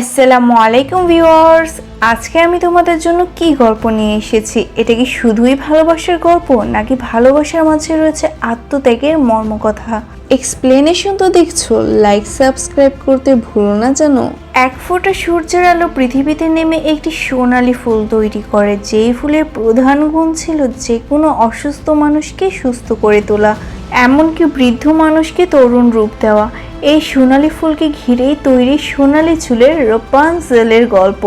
আসসালামু আলাইকুম ভিউয়ার্স। আজকে আমি তোমাদের জন্য কি গল্প নিয়ে এসেছি? এটা কি শুধুই ভালোবাসার গল্প, নাকি ভালোবাসার মাঝে রয়েছে আত্মত্যাগের মর্মকথা? এক্সপ্লেনেশন তো দেখছ লাইক সাবস্ক্রাইব করতে ভুলো না জানো? এক ফোঁটা সূর্যের আলো পৃথিবীতে নেমে একটি সোনালী ফুল তৈরি করে, যেই ফুলের প্রধান গুণ ছিল যে কোনো অসুস্থ মানুষকে সুস্থ করে তোলা, এমনকি বৃদ্ধ মানুষকে তরুণ রূপ দেওয়া। এই সোনালী ফুলকে ঘিরেই তৈরি সোনালী চুলের রোপাঞ্জেলের গল্প।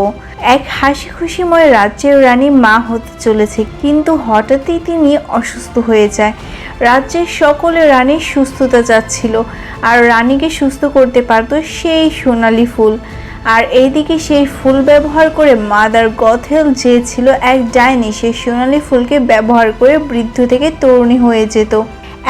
এক হাসি খুশিময় রাজ্যের রানী মা হতে চলেছে, কিন্তু হঠাৎই তিনি অসুস্থ হয়ে যায়। রাজ্যের সকলে রানীর সুস্থতা চাচ্ছিল, আর রানীকে সুস্থ করতে পারত সেই সোনালী ফুল। আর এইদিকে সেই ফুল ব্যবহার করে মাদার গথেল যে ছিল এক ডাইনি, সেই সোনালী ফুলকে ব্যবহার করে বৃদ্ধ থেকে তরুণী হয়ে যেত।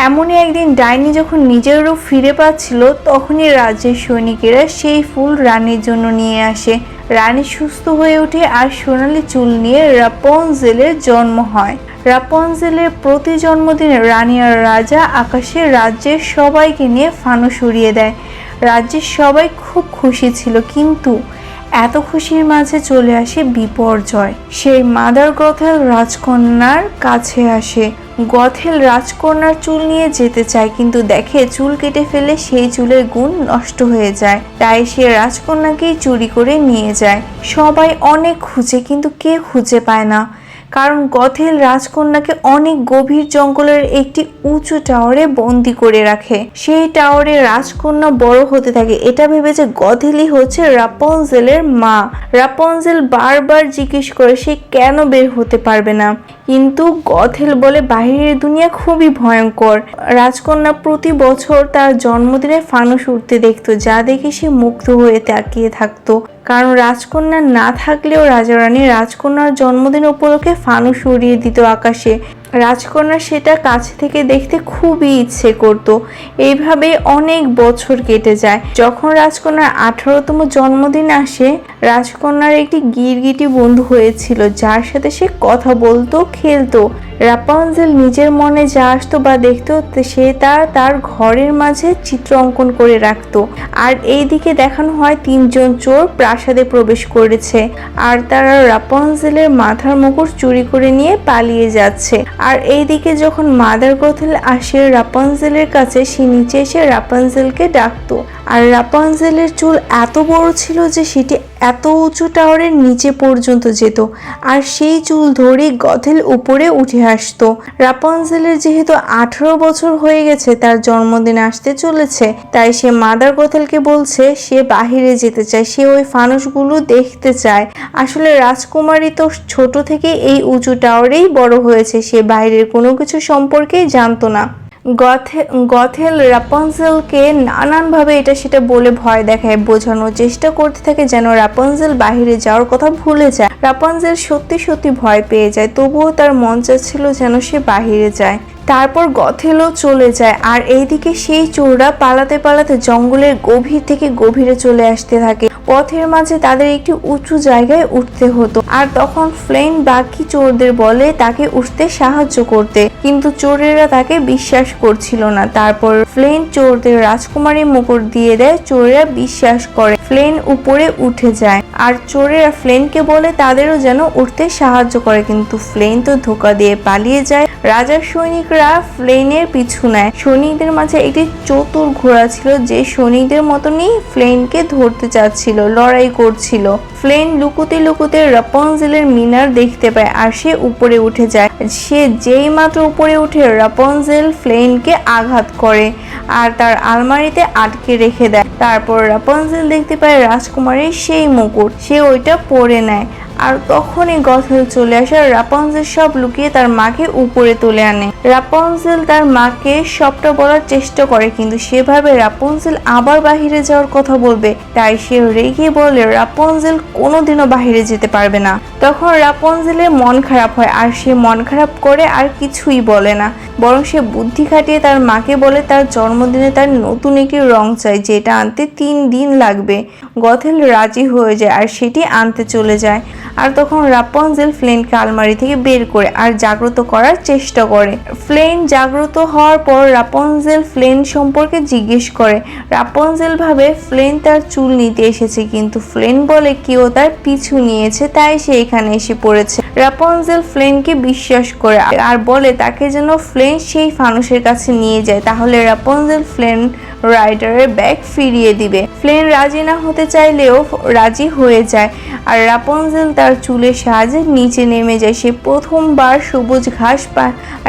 এমনই একদিন ডাইনি যখন নিজের রূপ ফিরে পাচ্ছিল, তখনই রাজ্যের সৈনিকেরা সেই ফুল রানীর জন্য নিয়ে আসে। রানী সুস্থ হয়ে ওঠে আর সোনালি চুল নিয়ে রাপনজেলের জন্ম হয়। রাপনজেলের প্রতি জন্মদিনে রানী আর রাজা আকাশে রাজ্যের সবাইকে নিয়ে ফানুস সরিয়ে দেয়। রাজ্যের সবাই খুব খুশি ছিল, কিন্তু এত খুশির মাঝে চলে আসে বিপর্যয়। সেই মাদার গথেল রাজকন্যার কাছে আসে। গথেল রাজকন্যার চুল নিয়ে যেতে চায়, কিন্তু দেখে চুল কেটে ফেলে সেই চুলের গুণ নষ্ট হয়ে যায়। তাই সে রাজকন্যাকেই চুরি করে নিয়ে যায়। সবাই অনেক খুঁজে, কিন্তু কে খুঁজে পায় না। কারণ গথেল রাজকন্যাকে অনেক গভীর জঙ্গলের একটি উঁচু টাওয়ারে বন্দি করে রাখে। সেই টাওয়ারে রাজকন্যা বড় হতে থাকে। এটা ভেবে যে গথেলই হচ্ছে রাপনজেলের মা। রাপনজেল বারবার জিজ্ঞেস করে সে কেন বের হতে পারবে না। কিন্তু গথেল বলে, বাহিরের দুনিয়া খুবই ভয়ঙ্কর। রাজকন্যা প্রতি বছর তার জন্মদিনে ফানুস উঠতে দেখতো, যা দেখে সে মুগ্ধ হয়ে তাকিয়ে থাকতো। কারণ রাজকন্যা না থাকলেও রাজা রানী রাজকন্যার জন্মদিন উপলক্ষে ফানুস উড়িয়ে দিত আকাশে। রাজকন্যা সেটা কাছ থেকে দেখতে খুবই ইচ্ছে করত। এইভাবে অনেক বছর কেটে যায়। যখন রাজকন্যার আঠারোতম জন্মদিন আসে, রাজকন্যার একটি গিরগিটি বন্ধু হয়েছিল, যার সাথে সে কথা বলতো, খেলতো। রাপাঞ্জেল নিজের মনে যা আসতো বা দেখতো, সে তা তার ঘরের মাঝে চিত্র অঙ্কন করে রাখতো। আর এই দিকে দেখানো হয় তিনজন চোর প্রাসাদে প্রবেশ করেছে। আর তারা রাপাঞ্জেলের মাথার মুকুট চুরি করে নিয়ে পালিয়ে যাচ্ছে। আর এইদিকে যখন মাদার গোথেল আসে রাপানজেলের কাছে সে নিচে এসে রাপানজেলকে ডাকতো। আর রাপাঞ্জেলের চুল এত বড় ছিল যে সেটি এত উঁচু টাওয়ারের নিচে পর্যন্ত যেত। আর সেই চুল ধরে গথেল উপরে উঠে আসতো। রাপাঞ্জেলের যেহেতু আঠারো বছর হয়ে গেছে তার জন্মদিন আসতে চলেছে, তাই সে মাদার গথেলকে বলছে সে বাহিরে যেতে চায়, সে ওই ফানুসগুলো দেখতে চায়। আসলে রাজকুমারী তো ছোট থেকে এই উঁচু টাওয়ারেই বড় হয়েছে, সে বাইরের কোনো কিছু সম্পর্কেই জানতো না। গথেল রাপনজেলকে নানানভাবে এটা সেটা বলে ভয় দেখায়, বোঝানোর চেষ্টা করতে থাকে যেন রাপনজেল বাহিরে যাওয়ার কথা ভুলে যায়। রাপনজেল সত্যি সত্যি ভয় পেয়ে যায়, তবুও তার মন চাচ্ছিল যেন সে বাহিরে যায়। তারপর গথেলও চলে যায়। আর এইদিকে সেই চোররা পালাতে পালাতে জঙ্গলের গভীর থেকে গভীরে চলে আসতে থাকে। পথের মাঝে তাদের একটি উঁচু জায়গায় উঠতে হতো। আর তখন ফ্লেন বাকি চোরদের বলে তাকে উঠতে সাহায্য করতে। কিন্তু চোরেরা তাকে বিশ্বাস করছিল না। তারপর ফ্লেন চোরদের রাজকুমারী মুকুট দিয়ে দেয়, চোরেরা বিশ্বাস করে। ফ্লেন উপরে উঠে যায়। আর চোরেরা ফ্লেনকে বলে তাদেরও যেন উঠতে সাহায্য করে। কিন্তু ফ্লেন তো ধোকা দিয়ে পালিয়ে যায়। রাজার সৈনিকরা ফ্লেনের পিছু নেয়। সৈনিকদের মাঝে একটি চতুর ঘোড়া ছিল যে সৈনিকদের মতনই ফ্লেনকে ধরতে চাচ্ছিল, লড়াই করছিল। ফ্লেন লুকুতে লুকুতে রাপনজেলের মিনার দেখতে পায় আর সে উপরে উঠে যায়। সে যেই মাত্র উপরে উঠে রাপনজেল ফ্লেনকে আঘাত করে আর তার আলমারিতে আটকে রেখে দেয়। তারপর রাপনজেল দেখতে পায় রাজকুমারীর সেই মুকুট, সে ওইটা পরে নেয়। আর তখনই গথেল চলে আসে রাপনজেল সব লুকিয়ে তার মাকে উপরে তুলে আনে। রাপনজেল তার মাকে সবটা বলার চেষ্টা করে, কিন্তু সেভাবে রাপনজেল আবার বাহিরে যাওয়ার কথা বলবে। তাই সে রেগে বলে রাপনজেল কোনোদিনও বাহিরে যেতে পারবে না। তখন রাপনজেলের মন খারাপ হয় আর সে মন খারাপ করে আর কিছুই বলে না। বরং সে বুদ্ধি খাটিয়ে তার মাকে বলে, তার জন্মদিনে তার নতুন একটি রং চাই, যেটা আনতে তিন দিন লাগবে। গথেল রাজি হয়ে যায় আর সেটি আনতে চলে যায়। আর তখন রাপনজেল ফ্লেনকে আলমারি থেকে বের করে আর জাগ্রত করার চেষ্টা করে। ফ্লেন জাগ্রত হওয়ার পর রাপনজেল ফ্লেন সম্পর্কে জিজ্ঞেস করে। রাপনজেল ভাবে, ফ্লেন তার চুল নিতে এসেছে, কিন্তু ফ্লেন বলে কেউ তার পিছু নিয়েছে, তাই সে এখানে এসে পড়েছে। রাপনজেল ফ্লেনকে বিশ্বাস করে আর বলে, তাকে যেন ফ্লেন সেই ফানুসের কাছে নিয়ে যায়, তাহলে রাপনজেল ফ্লেন রাইডারের ব্যাগ ফিরিয়ে দিবে। ফ্লেন রাজি না হতে চাইলেও রাজি হয়ে যায়। আর রাপনজেল তার চুলের সাহায্যে নিচে নেমে যায়। সে প্রথমবার সবুজ ঘাস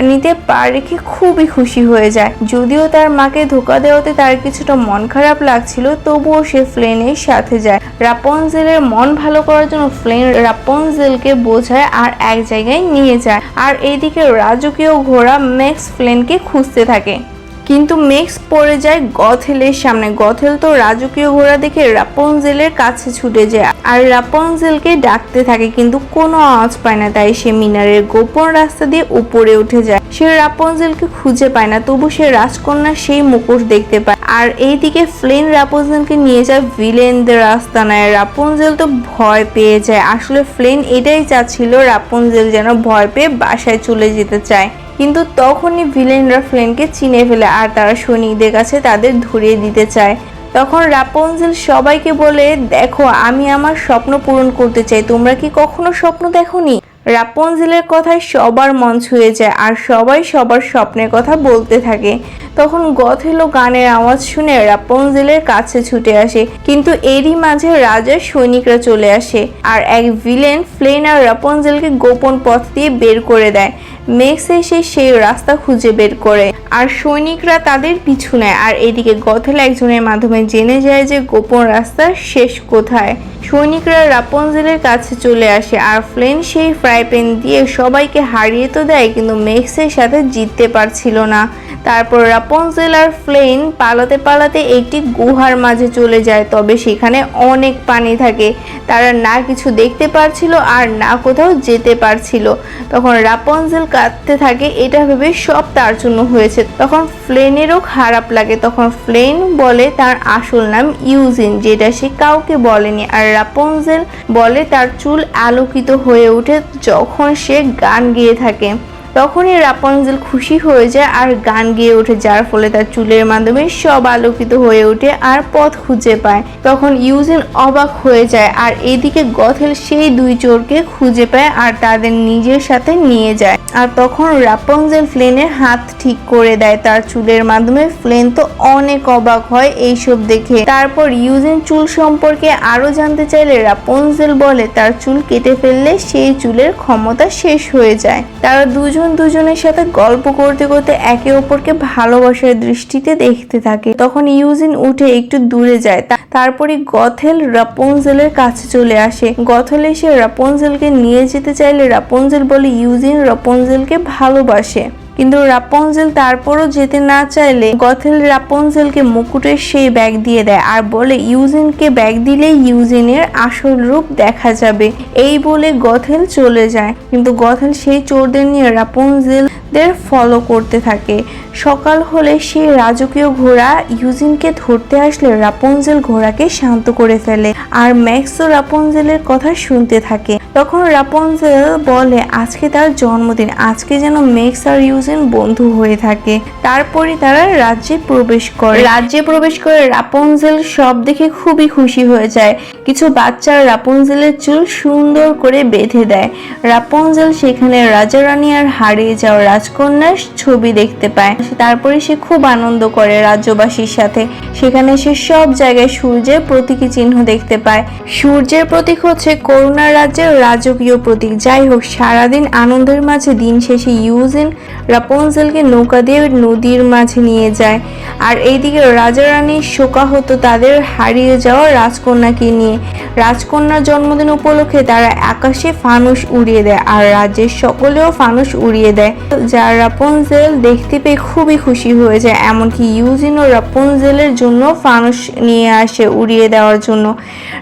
নিতে পা রেখে খুবই খুশি হয়ে যায়। যদিও তার মাকে ধোকা দেওয়াতে তার কিছুটা মন খারাপ লাগছিল, তবুও সে ফ্লেনের সাথে যায়। রাপনজেলের মন ভালো করার জন্য ফ্লেন রাপনজেলকে বোঝায় আর এক জায়গায় নিয়ে যায়। আর এইদিকে রাজকীয় ঘোড়া ম্যাক্স ফ্লেনকে খুঁজতে থাকে। কিন্তু মেক্স পড়ে যায় গথেলের সামনে। গথেল তো রাজকীয় ঘোড়া দেখে রাপনজেলের কাছে ছুটে যায় আর রাপনজেলকে ডাকতে থাকে, কিন্তু কোনো আওয়াজ পায় না, তাই সে মিনারের গোপন রাস্তা দিয়ে উপরে উঠে যায়। সে রাপনজেলকে খুঁজে পায় না, তবু সে রাজকন্যার সেই মুখোশ দেখতে পায়। আর এইদিকে ফ্লেন রাপনজেলকে নিয়ে যায় ভিলেনদের রাস্তা নেয় রাপনজেল তো ভয় পেয়ে যায়। আসলে ফ্লেন এটাই চাচ্ছিল রাপনজেল যেন ভয় পেয়ে বাসায় চলে যেতে চায়। কিন্তু তখনই ভিলেনরা ফ্লেনকে চিনে ফেলে আর তারা সৈনিকদের কাছে তাদের ধরিয়ে দিতে চায়। তখন রাপনজেল সবাইকে বলে, দেখো, আমি আমার স্বপ্ন পূরণ করতে চাই, তোমরা কি কখনো স্বপ্ন দেখোনি? রাপনজেলের কথায় সবার মন ছুঁয়ে যায় আর সবাই সবার স্বপ্নের কথা বলতে থাকে। তখন গথেলো গানের আওয়াজ শুনে রাপনজেলের কাছে ছুটে আসে, কিন্তু এরই মাঝে রাজার সৈনিকরা চলে আসে আর এক ভিলেন ফ্লেন আর রাপনজেলকে গোপন পথ দিয়ে বের করে দেয়। মেক্স এসে সেই রাস্তা খুঁজে বের করে। আর সৈনিকরা তাদের পিছু নেয়। আর এদিকে গথেল একজনের মাধ্যমে জেনে যায় যে গোপন রাস্তার শেষ কোথায়। সৈনিকরা রাপনজেলের কাছে চলে আসে। আর ফ্লেন সেই ফ্রাই প্যান দিয়ে সবাইকে হারিয়ে তো দেয়, কিন্তু মেক্সের সাথে জিততে পারছিল না। তারপর রাপনজেল আর ফ্লেন পালাতে পালাতে একটি গুহার মাঝে চলে যায়, তবে সেখানে অনেক পানি থাকে। তারা না কিছু দেখতে পারছিল আর না কোথাও যেতে পারছিল। তখন রাপনজেল কাঁদতে থাকে, এটা ভেবে সব তার জন্য হয়েছে। তখন ফ্লেনেরও খারাপ লাগে, তখন ফ্লেন বলে তার আসল নাম ইউজিন, যেটা সে কাউকে বলেনি। আর রাপনজেল বলে তার চুল আলোকিত হয়ে ওঠে যখন সে গান গেয়ে থাকে। তখনই রাপনজেল খুশি হয়ে যায় আর গান গেয়ে ওঠে, যার ফলে তার চুলের মাধ্যমে সব আলোকিত হয়ে ওঠে আর পথ খুঁজে পায়। তখন ইউজিন অবাক হয়ে যায় আর এদিকে গথেল সেই দুই চোরকে খুঁজে পায় আর তাদের নিজের সাথে নিয়ে যায়। আর তখন রাপনজেল ফ্লেনের হাত ঠিক করে দেয়, তার চুলের মাধ্যমে। ফ্লেন তো অনেক অবাক হয় এইসব দেখে। তারপর ইউজিন চুল সম্পর্কে আরও জানতে চাইলে রাপনজেল বলে, তার চুল কেটে ফেললে সেই চুলের ক্ষমতা শেষ হয়ে যায়। তারা দুজন দুজনের সাথে গল্প করতে করতে একে অপরকে ভালোবাসার দৃষ্টিতে দেখতে থাকে। তখন ইউজিন উঠে একটু দূরে যায়। তারপরে গথেল রাপনজেলের কাছে চলে আসে। গথেল এসে রাপনজেলকে নিয়ে যেতে চাইলে রাপনজেল বলে ইউজিন রাপনজেলকে ভালোবাসে। কিন্তু রাপনজেল তারপরও যেতে না চাইলে গথেল রাপনজেলকে মুকুটের সেই ব্যাগ দিয়ে দেয় আর বলে, ইউজিনকে ব্যাগ দিলে ইউজিনের আসল রূপ দেখা যাবে। এই বলে গথেল চলে যায়। কিন্তু গথেল সেই চোরদের নিয়ে রাপনজেলদের ফলো করতে থাকে। সকাল হলে সেই রাজকীয় ঘোড়া ইউজিনকে ধরতে আসলে রাপনজেল ঘোড়াকে শান্ত করে ফেলে। আর ম্যাক্সও রাপনজেলের কথা শুনতে থাকে। তখন রাপনজেল বলে, আজকে তার জন্মদিন। আজকে যেন মেক্স আর ইউজিন বন্ধু হয়ে থাকে। তারপরে তারা রাজ্যে প্রবেশ করে। রাজ্যে প্রবেশ করে রাপনজেল সব দেখে খুবই খুশি হয়ে যায়। কিছু বাচ্চারা রাপনজেলের চুল সুন্দর করে বেঁধে দেয়। রাপনজেল সেখানে রাজা রানী আর হারিয়ে যাওয়া রাজকন্যার ছবি দেখতে পায়। তারপরে সে খুব আনন্দ করে রাজ্যবাসীর সাথে। সেখানে সে সব জায়গায় সূর্যের প্রতীকী চিহ্ন দেখতে পায়। সূর্যের প্রতীক হচ্ছে করুণা রাজ্যের রাজকীয় প্রতীক। যাই হোক, সারাদিন আনন্দের মাঝে দিন শেষে ইউজেন রাপনজেলকে নৌকা দিয়ে নদীর মাঝে নিয়ে যায়। আর এইদিকে রাজা রানী শোকাহত তাদের হারিয়ে যাওয়া রাজকন্যাকে নিয়ে। রাজকন্যার জন্মদিন উপলক্ষে তারা আকাশে ফানুস উড়িয়ে দেয় আর রাজ্যের সকলেও ফানুস উড়িয়ে দেয়। যা রাপুনজেল দেখতে পেয়ে খুবই খুশি হয়ে যায়। এমনকি ও রাপুনজেলের জন্য ফানুস নিয়ে আসে উড়িয়ে দেওয়ার জন্য।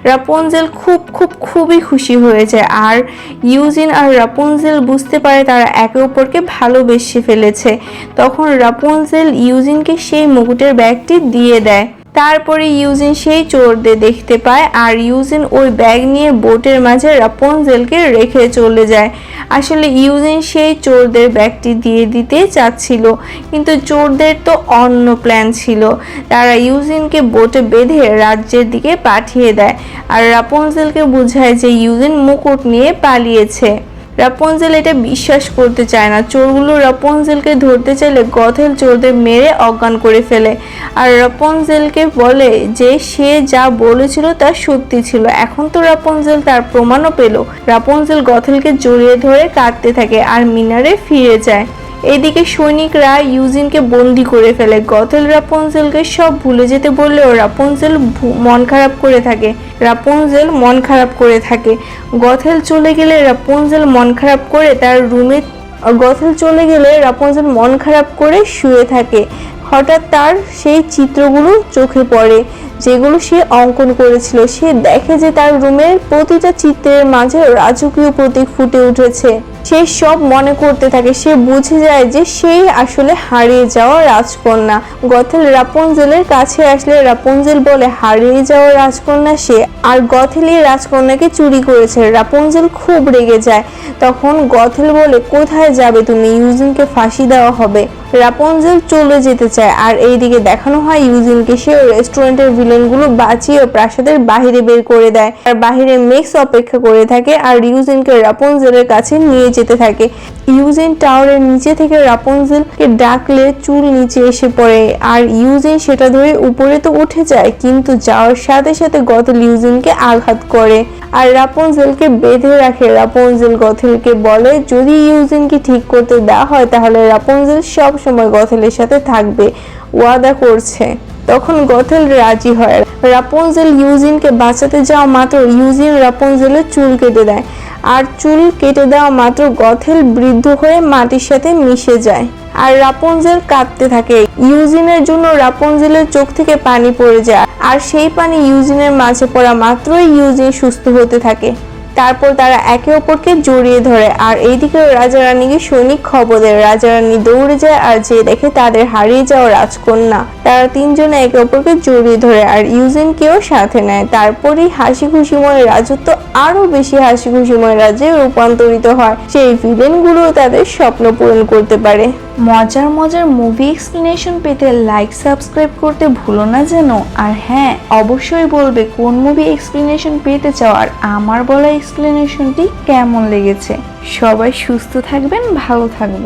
রাপুনজেল খুব খুব, খুবই খুশি হয়ে যায়। আর ইউজিন আর রাপুনজেল বুঝতে পারে তারা একে অপরকে ভালোবেসে ফেলেছে। তখন রাপুনজেল ইউজিনকে সেই মুকুটের ব্যাগটি দিয়ে দেয়। তারপরে ইউজিন সেই চোরদের দেখতে পায় আর ইউজিন ওই ব্যাগ নিয়ে বোটের মাঝে রাপুনজেলকে রেখে চলে যায়। আসলে ইউজিন সেই চোরদের ব্যাগটি দিয়ে দিতে চাচ্ছিল, কিন্তু চোরদের তো অন্য প্ল্যান ছিল। তারা ইউজিনকে বোটে বেঁধে রাজ্যের দিকে পাঠিয়ে দেয় আর রাপুনজেলকে বোঝায় যে ইউজিন মুকুট নিয়ে পালিয়েছে। রাপুনজেল এটা বিশ্বাস করতে চায় না। চোরগুলো রাপনজেলকে ধরতে চাইলে গথেল চোরদের মেরে অজ্ঞান করে ফেলে। আর রাপনজেলকে বলে যে সে যা বলেছিল তা সত্যি ছিল। এখন তো রাপনজেল তার প্রমাণও পেল। রাপনজেল গথেলকে জড়িয়ে ধরে কাঁদতে থাকে আর মিনারে ফিরে যায়। এইদিকে সৈনিকরা ইউজিনকে বন্দি করে ফেলে। গথেল রাপুনজেলকে সব ভুলে যেতে বললেও রাপুনজেল মন খারাপ করে থাকে। রাপুনজেল মন খারাপ করে থাকে। গথেল চলে গেলে রাপুনজেল মন খারাপ করে তার রুমে গথেল চলে গেলে রাপুনজেল মন খারাপ করে শুয়ে থাকে। হঠাৎ তার সেই চিত্রগুলো চোখে পড়ে, যেগুলো সে অঙ্কন করেছিল। সে দেখে যে তার রুমের প্রতিটা চিত্রের মাঝে রাজকীয় প্রতীক ফুটে উঠেছে। সে সব মনে করতে থাকে। সে বুঝে যায় যে সেই আসলে হারিয়ে যাওয়া রাজকন্যা। গথেল রাপুনজেলের কাছে আসলে রাপুনজেল বলে, হারিয়ে যাওয়া রাজকন্যা সে। আর গথেল রাজকন্যাকে চুরি করেছে রাপুনজেল খুব রেগে যায়। তখন গথেল বলে, কোথায় যাবে তুমি? ইউজিনকে ফাঁসি দেওয়া হবে রাপুনজেল চলে যেতে চায়। আর এইদিকে দেখানো হয় ইউজিনকে। সে রেস্টুরেন্টের ভিলেনগুলো বাঁচিয়ে প্রাসাদের বাহিরে বের করে দেয়। আর বাহিরে মেক্স অপেক্ষা করে থাকে। আর ইউজিনকে রাপুনজেলের কাছে নিয়ে যেতে থাকে। ইউজিন টাওয়ারের নিচে থেকে রাপুনজেলকে ডাকলে চুল নিচে এসে পড়ে। আর ইউজিন সেটা ধরে উপরে তো উঠে যায়, কিন্তু যাওয়ার সাথে সাথে গথেল ইউজিনকে আঘাত করে। আর রাপুনজেলকে বেঁধে রাখে। রাপুনজেল গথেলকে বলে, যদি ইউজিনকে ঠিক করতে দেওয়া হয়, তাহলে রাপুনজেল সব সময় গথেলের সাথে থাকবে। ওয়াদা করছে। তখন গথেল রাজি হয়। রাপুনজেল ইউজিনকে বাঁচাতে যাওয়া মাত্র ইউজিন রাপনজেলের চুল কেটে দেয়। আর চুল কেটে দেওয়া মাত্র গথেল বৃদ্ধ হয়ে মাটির সাথে মিশে যায়। আর রাপনজেল কাঁদতে থাকে। ইউজিনের জন্য রাপনজেলের চোখ থেকে পানি পড়ে যায়। আর সেই পানি ইউজিনের মাঝে পড়া মাত্রই ইউজিন সুস্থ হতে থাকে। তারপর তারা একে অপরকে জড়িয়ে ধরে। আর এইদিকে রাজা রানীকে সৈনিক খবর দেয় রাজা রানী দৌড়ে যায় আর যে দেখে তাদের হারিয়ে যাওয়া রাজকন্যা, তারা তিনজনে একে অপরকে জড়িয়ে ধরে আর ইউজিনকেও সাথে নেয়। তারপরেই হাসি খুশিময় রাজত্ব আরও বেশি হাসি খুশিময় রাজ্যে রূপান্তরিত হয়। সেই ভিলেনগুলো তাদের স্বপ্ন পূরণ করতে পারে। মজার মজার মুভি এক্সপ্লেনেশন পেতে লাইক সাবস্ক্রাইব করতে ভুলো না যেন। আর হ্যাঁ অবশ্যই বলবে কোন মুভি এক্সপ্লেনেশন পেতে চাও আর আমার বলা এক্সপ্লেনেশনটি কেমন লেগেছে। সবাই সুস্থ থাকবেন, ভালো থাকবেন।